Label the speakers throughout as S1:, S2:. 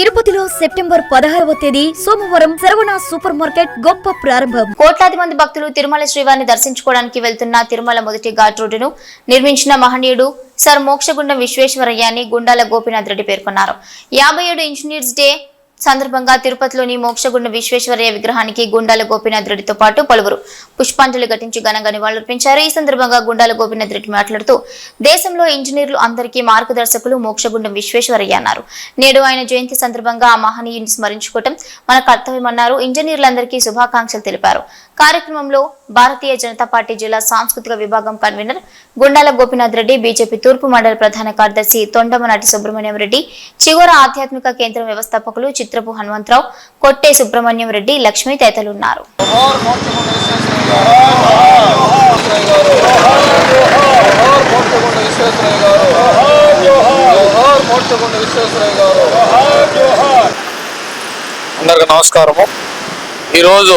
S1: తిరుపతిలో సెప్టెంబర్ పదహారవ తేదీ సోమవారం శరవణ సూపర్ మార్కెట్ గొప్ప ప్రారంభం.
S2: కోట్లాది మంది భక్తులు తిరుమల శ్రీవారిని దర్శించుకోవడానికి వెళ్తున్న తిరుమల మొదటి ఘాట్ రోడ్డును నిర్మించిన మహనీయుడు సర్ మోక్షగుండం విశ్వేశ్వరయ్య అని గుండాల గోపీనాథ్ రెడ్డి పేర్కొన్నారు. యాభై ఏడు ఇంజనీర్స్ డే సందర్భంగా తిరుపతిలోని మోక్షగుండ విశ్వేశ్వరయ్య విగ్రహానికి గుండాల గోపీనాథ్ రెడ్డితో పాటు పలువురు పుష్పాంజలి ఘటించి ఘనంగా నివాళులర్పించారు. ఈ సందర్భంగా గుండాల గోపీనాథ్ రెడ్డి మాట్లాడుతూ దేశంలో ఇంజనీర్లు అందరికీ మార్గదర్శకులు మోక్షగుండం విశ్వేశ్వరయ్య అన్నారు. నేడు ఆయన జయంతి సందర్భంగా ఆ మహనీయుని స్మరించుకోవటం మన కర్తవ్యమన్నారు. ఇంజనీర్లందరికీ శుభాకాంక్షలు తెలిపారు. కార్యక్రమంలో భారతీయ జనతా పార్టీ జిల్లా సాంస్కృతిక విభాగం కన్వీనర్ గుండాల గోపీనాథ్ రెడ్డి బీజేపీ తూర్పు మండల ప్రధాన కార్యదర్శి తొండమనాటి సుబ్రహ్మణ్యం రెడ్డి చివర ఆధ్యాత్మిక కేంద్రం వ్యవస్థాపకులు చిత్రపు హనుమంతరావు కొట్టే సుబ్రహ్మణ్యం రెడ్డి లక్ష్మి తదితరులు ఉన్నారు
S3: అందరికి నమస్కారము. ఈరోజు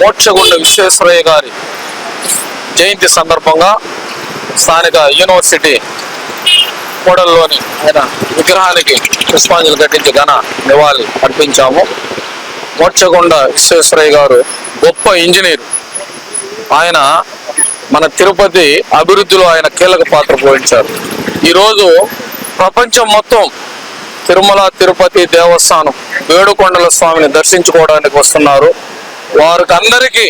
S3: మోక్షగుండ విశ్వేశ్వరయ్య గారి జయంతి సందర్భంగా స్థానిక యూనివర్సిటీ కూడల్లోని ఆయన విగ్రహానికి పుష్పాంజలి ఘటించి ఘన నివాళి అర్పించాము. మోక్షగుండ విశ్వేశ్వరయ్య గారు గొప్ప ఇంజనీర్. ఆయన మన తిరుపతి అభివృద్ధిలో ఆయన కీలక పాత్ర పోషించారు. ఈరోజు ప్రపంచం మొత్తం తిరుమల తిరుపతి దేవస్థానం వేడుకొండల స్వామిని దర్శించుకోవడానికి వస్తున్నారు. వారికి అందరికీ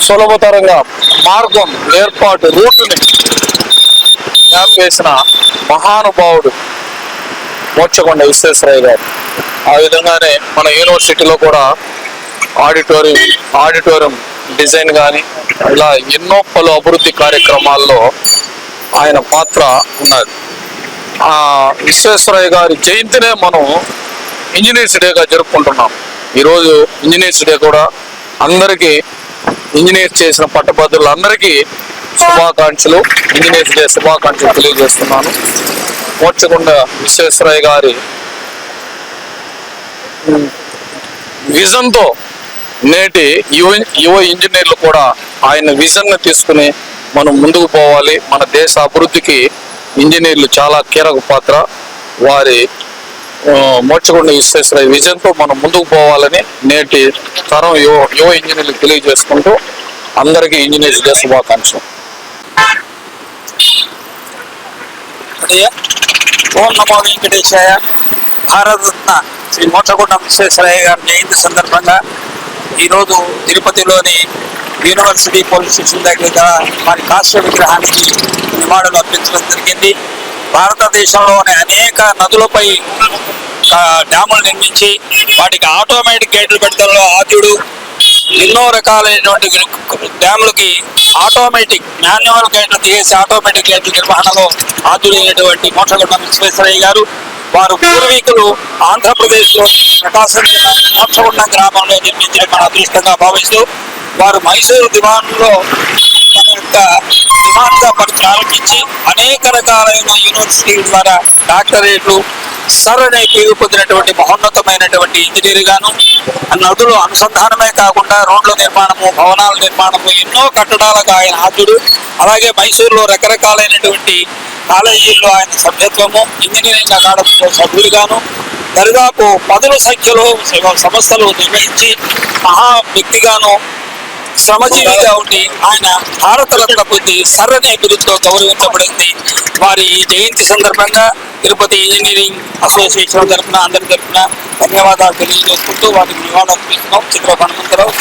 S3: సులభతరంగా మార్గం ఏర్పాటు రూటుని మ్యాప్ మహానుభావుడు మోక్షకొండ విశ్వేశ్వరయ్య గారు. ఆ విధంగానే మన యూనివర్సిటీలో కూడా ఆడిటోరియం ఆడిటోరియం డిజైన్ కానీ ఇలా ఎన్నో పలు అభివృద్ధి కార్యక్రమాల్లో ఆయన పాత్ర ఉన్నది. ఆ విశ్వేశ్వరయ్య గారి జయంతినే మనం ఇంజనీర్స్ డేగా జరుపుకుంటున్నాం. ఈరోజు ఇంజనీర్స్ డే కూడా అందరికీ ఇంజనీర్ చేసిన పట్టభద్రులందరికీ శుభాకాంక్షలు. ఇంజనీర్స్ డే శుభాకాంక్షలు తెలియజేస్తున్నాను. మోక్షగుండ విశ్వేశ్వరయ్య గారి విజన్తో నేటి యువ యువ ఇంజనీర్లు కూడా ఆయన విజన్ను తీసుకుని మనం ముందుకు పోవాలి. మన దేశ అభివృద్ధికి ఇంజనీర్లు చాలా కీలక పాత్ర. వారి మోక్షగుండ విశ్వేశ్వరయ్య విజన్తో మనం ముందుకు పోవాలని నేటి తరం యువ యువ ఇంజనీర్లు తెలియజేసుకుంటూ అందరికీ ఇంజనీర్స్ డే శుభాకాంక్షలు.
S4: ఓం నమో వెంకటేశాయ భారతరత్న శ్రీ మోక్షగుండం విశ్వేశ్వరయ్య గారి జయంతి సందర్భంగా ఈరోజు తిరుపతిలోని యూనివర్సిటీ పోలీస్ స్టేషన్ దగ్గర వారి కాశ్య విగ్రహానికి నివాళులు అర్పించడం జరిగింది. భారతదేశంలోని అనేక నదులపై డ్యాములు నిర్మించి వాటికి ఆటోమేటిక్ గేట్లు పెట్టడంలో ఆద్యుడు ఎన్నో రకాలైనటువంటి డ్యాములకి ఆటోమేటిక్ మాన్యువల్ గైడ్లు తీసి ఆటోమేటిక్ గైడ్ల నిర్వహణలో ఆద్యుడైనటువంటి మోక్షగుండం విశ్వేశ్వరయ్య గారు వారు పూర్వీకులు ఆంధ్రప్రదేశ్లో ప్రకాశం జిల్లా మోక్షగుండం గ్రామంలో జన్మించిన మన అదృష్టంగా భావిస్తూ వారు మైసూరు దివాన్లో తన యొక్క దివాన్గా ప్రారంభించి అనేక రకాలైన యూనివర్సిటీల ద్వారా డాక్టరేట్లు సర్ అనే పేరు పొందినటువంటి మహోన్నతమైనటువంటి ఇంజనీర్ గాను నదులు అనుసంధానమే కాకుండా రోడ్ల నిర్మాణము భవనాల నిర్మాణము ఎన్నో కట్టడాలకు ఆయన ఆద్యుడు అలాగే మైసూరులో రకరకాలైనటువంటి కాలేజీల్లో ఆయన సభ్యత్వము ఇంజనీరింగ్ అకాడమీలో సభ్యులుగాను దరిదాపు పదుల సంఖ్యలో సంస్థలు నిర్వహించి మహా వ్యక్తిగాను శ్రమజీవిగా ఉండి ఆయన భారతరత్న పొంది సర్ అనే బిరుదుతో గౌరవించబడింది. వారి జయంతి సందర్భంగా తిరుపతి ఇంజనీరింగ్ అసోసియేషన్ తరఫున అందరి తరఫున ధన్యవాదాలు తెలియజేసుకుంటూ వారికి నివాళులు అర్పిస్తున్నాం చిత్ర హనుమంతరావు